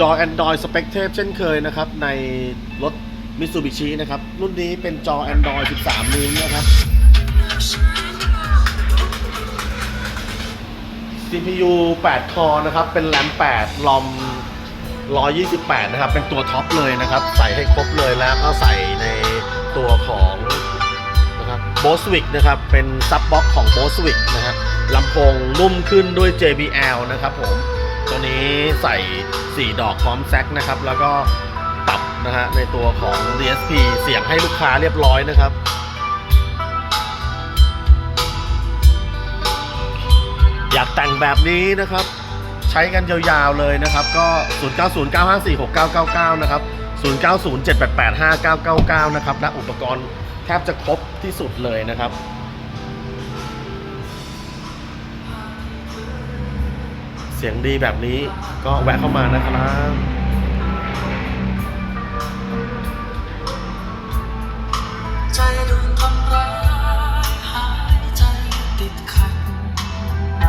จอ Android สเปกเทปเช่นเคยนะครับ ในรถ Mitsubishi นะครับ รุ่นนี้เป็นจอ Android 13 นิ้วนะครับ CPU 8 คอนะครับ เป็นแรม8ลอม128 นะครับ เป็นตัวท็อปเลยนะครับ ใส่ให้ครบเลยแล้วก็ใส่ในตัวของนะครับโบสวิกนะครับ เป็นซับบ็อกของโบสวิกนะฮะลำโพงนุ่มขึ้นด้วย JBL นะครับผม ตัวนี้ใส่ 4 ดอกพร้อมแซกนะครับ แล้วก็ปรับนะฮะในตัวของ DSP เสียงให้ลูกค้าเรียบร้อยนะครับอยากแต่งแบบนี้นะครับ ใช้กันยาวๆเลยนะครับ ก็ 0909546999 นะครับ 0907885999 นะครับและอุปกรณ์แทบจะครบที่สุดเลยนะครับ เสียงดีแบบนี้ก็แวะเข้ามานะครับ